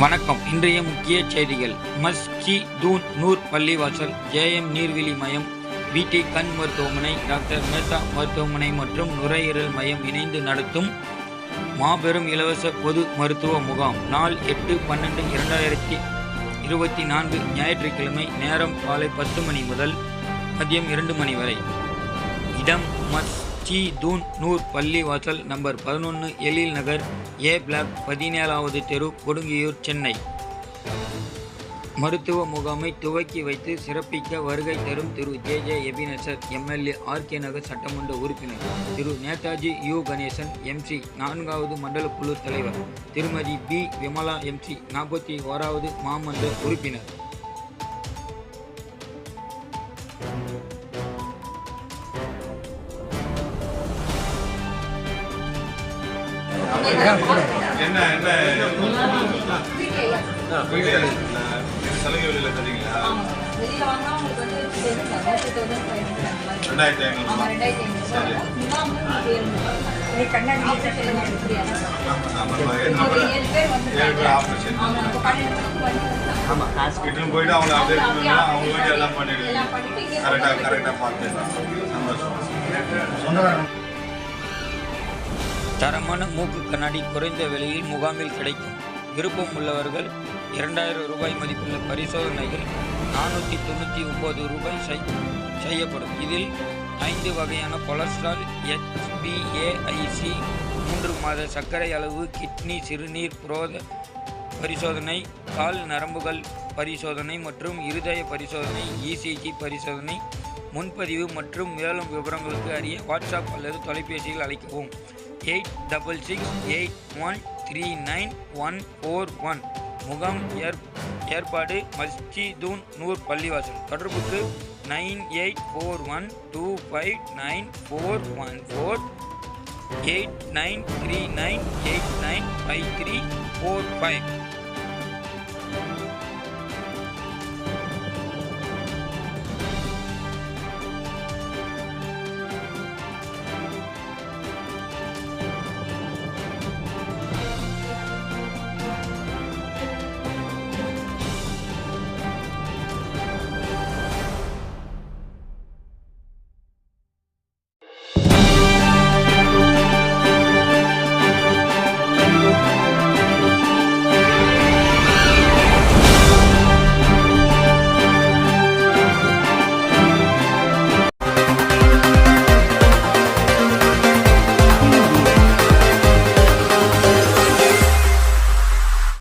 வணக்கம். இன்றைய முக்கிய செய்திகள். மஸ்ஜி தூன் நூர் பள்ளிவாசல் ஜேஎம் நீர்வீழி மையம் வீட்டி கண் மருத்துவமனை டாக்டர் மேத்தா மருத்துவமனை மற்றும் நுரையீரல் மையம் இணைந்து நடத்தும் மாபெரும் இலவச பொது மருத்துவ முகாம். நாள் எட்டு பன்னெண்டு இரண்டாயிரத்தி இருபத்தி நான்கு ஞாயிற்றுக்கிழமை நேரம் காலை பத்து மணி முதல் மதியம் இரண்டு மணி வரை. இடம் மஸ் டி தூன் நூர் பள்ளிவாசல் நம்பர் பதினொன்று எழில் நகர் ஏ பிளாக் பதினேழாவது தெரு கொடுங்கியூர் சென்னை. மருத்துவ முகாமை துவக்கி வைத்து சிறப்பிக்க வருகை தரும் திரு J J Ebenezer MLA RK Nagar சட்டமன்ற உறுப்பினர். திரு நேதாஜி யு கணேசன் எம்சி நான்காவது மண்டல குழு தலைவர். திருமதி பி விமலா எம்சி நாற்பத்தி ஓராவது மாமன்ற உறுப்பினர். அவங்க நம்ம பன்னெண்டு மணிக்கு வந்து இட்டுன்னு போயிட்டு அவங்கள அப்டேட் பண்ணுன்னா அவங்க வீட்டு எல்லாம் இங்கே கரெக்டாக கரெக்டாக பார்த்து சந்தோஷம். தரமான மூக்கு கண்ணாடி குறைந்த விலையில் முகாமில் கிடைக்கும். விருப்பம் உள்ளவர்கள் இரண்டாயிரம் ரூபாய் மதிப்புள்ள பரிசோதனைகள் நானூற்றி தொண்ணூற்றி ஒம்பது ரூபாய் செய் செய்யப்படும். இதில் ஐந்து வகையான கொலஸ்ட்ரால் HbA1c மூன்று மாத சர்க்கரை அளவு கிட்னி சிறுநீர் புரோத பரிசோதனை கால் நரம்புகள் பரிசோதனை மற்றும் இருதய பரிசோதனை இசிஜி பரிசோதனை முன்பதிவு மற்றும் மேலும் விவரங்களுக்கு அறிய வாட்ஸ்அப் அல்லது தொலைபேசியில் அழைக்கவும். Eight double six eight one three nine one four one. முகாம் ஏற் ஏற்பாடு மஸ்ஜிதூன் நூர் பள்ளிவாசல். தொடர்புக்கு nine eight four one two five nine four one four. Eight nine three nine eight nine five three four five.